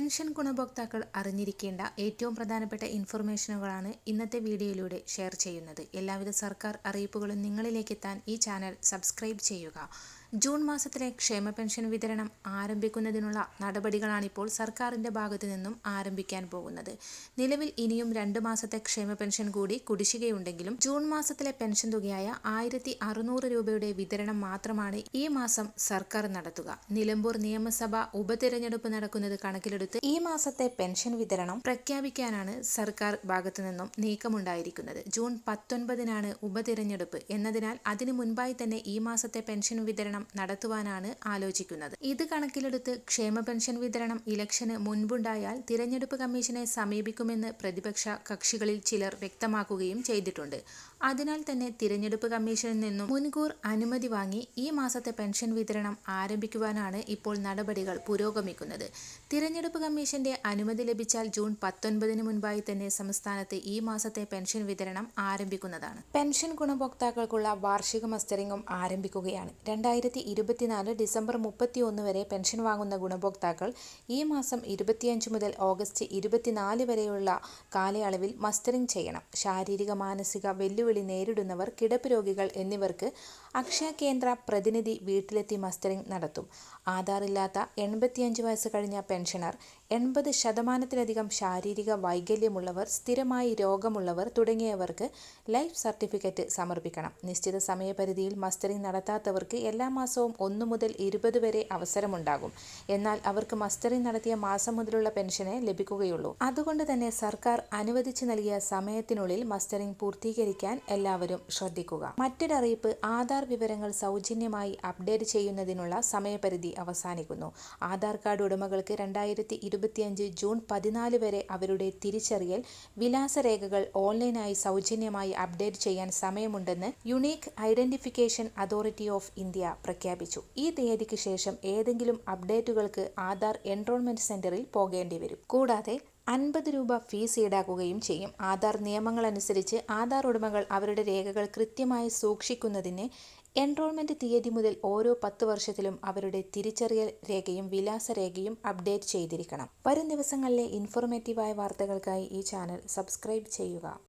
Pension ഗുണഭോക്താക്കൾ അറിഞ്ഞിരിക്കേണ്ട ഏറ്റവും പ്രധാനപ്പെട്ട ഇൻഫർമേഷനുകളാണ് ഇന്നത്തെ വീഡിയോയിലൂടെ ഷെയർ ചെയ്യുന്നത്. എല്ലാവിധ സർക്കാർ അറിയിപ്പുകളും നിങ്ങളിലേക്ക് എത്താൻ ഈ ചാനൽ സബ്സ്ക്രൈബ് ചെയ്യുക. ജൂൺ മാസത്തിലെ ക്ഷേമ പെൻഷൻ വിതരണം ആരംഭിക്കുന്നതിനുള്ള നടപടികളാണിപ്പോൾ സർക്കാരിന്റെ ഭാഗത്തു നിന്നും ആരംഭിക്കാൻ പോകുന്നത്. നിലവിൽ ഇനിയും രണ്ട് മാസത്തെ ക്ഷേമ പെൻഷൻ കൂടി കുടിശ്ശികയുണ്ടെങ്കിലും ജൂൺ മാസത്തിലെ പെൻഷൻ തുകയായ ആയിരത്തി അറുന്നൂറ് രൂപയുടെ വിതരണം മാത്രമാണ് ഈ മാസം സർക്കാർ നടത്തുക. നിലമ്പൂർ നിയമസഭ ഉപതിരഞ്ഞെടുപ്പ് നടക്കുന്നത് കണക്കിലെടുത്ത് ഈ മാസത്തെ പെൻഷൻ വിതരണം പ്രഖ്യാപിക്കാനാണ് സർക്കാർ ഭാഗത്തു നിന്നും നീക്കമുണ്ടായിരിക്കുന്നത്. ജൂൺ പത്തൊൻപതിനാണ് ഉപതിരഞ്ഞെടുപ്പ്. എന്നതിനാൽ അതിനു മുൻപായി തന്നെ ഈ മാസത്തെ പെൻഷൻ വിതരണം വിതരണം നടത്തുവാനാണ് ആലോചിക്കുന്നത്. ഇത് കണക്കിലെടുത്ത് ക്ഷേമ പെൻഷൻ വിതരണം ഇലക്ഷന് മുൻപുണ്ടായാൽ തിരഞ്ഞെടുപ്പ് കമ്മീഷനെ സമീപിക്കുമെന്ന് പ്രതിപക്ഷ കക്ഷികളിൽ ചിലർ വ്യക്തമാക്കുകയും ചെയ്തിട്ടുണ്ട്. അതിനാൽ തന്നെ തിരഞ്ഞെടുപ്പ് കമ്മീഷനിൽ നിന്നും മുൻകൂർ അനുമതി വാങ്ങി ഈ മാസത്തെ പെൻഷൻ വിതരണം ആരംഭിക്കുവാനാണ് ഇപ്പോൾ നടപടികൾ പുരോഗമിക്കുന്നത്. തിരഞ്ഞെടുപ്പ് കമ്മീഷന്റെ അനുമതി ലഭിച്ചാൽ ജൂൺ പത്തൊൻപതിന് മുൻപായി തന്നെ സംസ്ഥാനത്ത് ഈ മാസത്തെ പെൻഷൻ വിതരണം ആരംഭിക്കുന്നതാണ്. പെൻഷൻ ഗുണഭോക്താക്കൾക്കുള്ള വാർഷിക മസ്റ്ററിംഗും ആരംഭിക്കുകയാണ്. രണ്ടായിരത്തി രണ്ടായിരത്തി ഇരുപത്തിനാല് ഡിസംബർ മുപ്പത്തിയൊന്ന് വരെ പെൻഷൻ വാങ്ങുന്ന ഗുണഭോക്താക്കൾ ഈ മാസം ഇരുപത്തിയഞ്ച് മുതൽ ഓഗസ്റ്റ് ഇരുപത്തിനാല് വരെയുള്ള കാലയളവിൽ മസ്റ്ററിംഗ് ചെയ്യണം. ശാരീരിക മാനസിക വെല്ലുവിളി നേരിടുന്നവർ കിടപ്പ് രോഗികൾ എന്നിവർക്ക് അക്ഷയ കേന്ദ്ര പ്രതിനിധി വീട്ടിലെത്തി മസ്റ്ററിംഗ് നടത്തും. ആധാറില്ലാത്ത എൺപത്തിയഞ്ച് വയസ്സ് കഴിഞ്ഞ പെൻഷനർ എൺപത് ശതമാനത്തിലധികം ശാരീരിക വൈകല്യമുള്ളവർ സ്ഥിരമായി രോഗമുള്ളവർ തുടങ്ങിയവർക്ക് ലൈഫ് സർട്ടിഫിക്കറ്റ് സമർപ്പിക്കണം. നിശ്ചിത സമയപരിധിയിൽ മസ്റ്ററിംഗ് നടത്താത്തവർക്ക് എല്ലാ മാസവും ഒന്നു മുതൽ ഇരുപത് വരെ അവസരമുണ്ടാകും. എന്നാൽ അവർക്ക് മസ്റ്ററിംഗ് നടത്തിയ മാസം മുതലുള്ള പെൻഷനെ ലഭിക്കുകയുള്ളൂ. അതുകൊണ്ട് തന്നെ സർക്കാർ അനുവദിച്ചു നൽകിയ സമയത്തിനുള്ളിൽ മസ്റ്ററിംഗ് പൂർത്തീകരിക്കാൻ എല്ലാവരും ശ്രദ്ധിക്കുക. മറ്റൊരറിയിപ്പ് ആധാർ വിവരങ്ങൾ സൗജന്യമായി അപ്ഡേറ്റ് ചെയ്യുന്നതിനുള്ള സമയപരിധി അവസാനിക്കുന്നു. ആധാർ കാർഡ് ഉടമകൾക്ക് രണ്ടായിരത്തി ഇരുപത്തിയഞ്ച് ജൂൺ പതിനാല് വരെ അവരുടെ തിരിച്ചറിയൽ വിലാസരേഖകൾ ഓൺലൈനായി സൗജന്യമായി അപ്ഡേറ്റ് ചെയ്യാൻ സമയമുണ്ടെന്ന് unique identification authority of India പ്രഖ്യാപിച്ചു. ഈ തീയതിക്ക് ശേഷം ഏതെങ്കിലും അപ്ഡേറ്റുകൾക്ക് ആധാർ എൻറോൾമെന്റ് സെന്ററിൽ പോകേണ്ടി വരും കൂടാതെ അൻപത് രൂപ ഫീസ് ഈടാക്കുകയും ചെയ്യും. ആധാർ നിയമങ്ങളനുസരിച്ച് ആധാർ ഉടമകൾ അവരുടെ രേഖകൾ കൃത്യമായി സൂക്ഷിക്കുന്നതിന് എൻറോൾമെന്റ് തീയതി മുതൽ ഓരോ പത്ത് വർഷത്തിലും അവരുടെ തിരിച്ചറിയൽ രേഖയും വിലാസരേഖയും അപ്ഡേറ്റ് ചെയ്തിരിക്കണം. വരും ദിവസങ്ങളിലെ ഇൻഫോർമേറ്റീവായ വാർത്തകൾക്കായി ഈ ചാനൽ സബ്സ്ക്രൈബ് ചെയ്യുക.